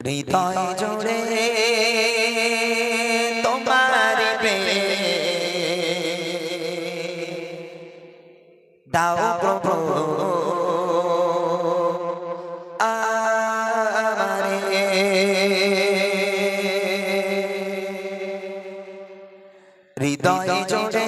হৃদয় জুড়ে তোমার দাও প্রভু হৃদয় জোড়ে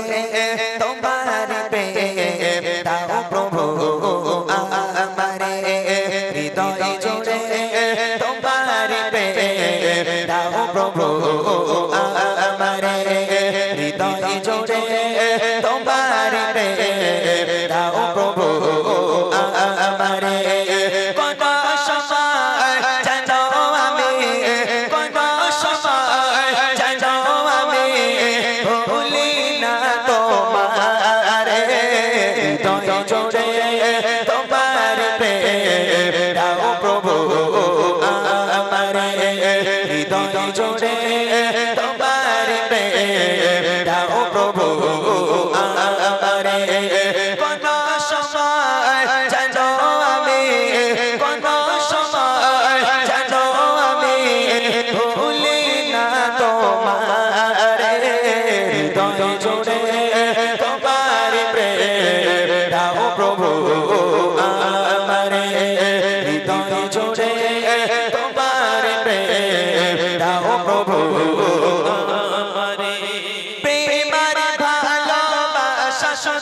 হৃদয় জোড়ে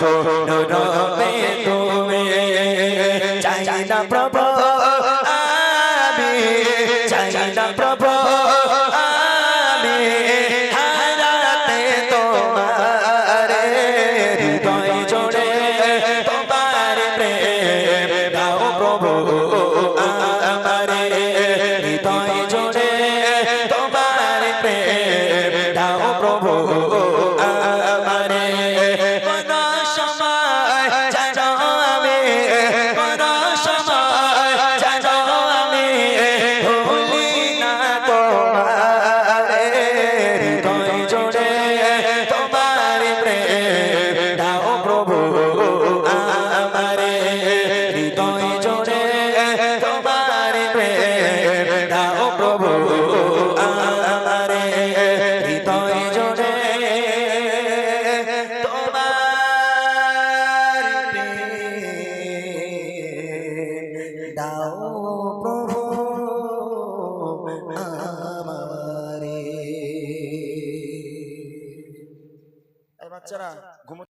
দেখো বাচ্চারা ঘুমো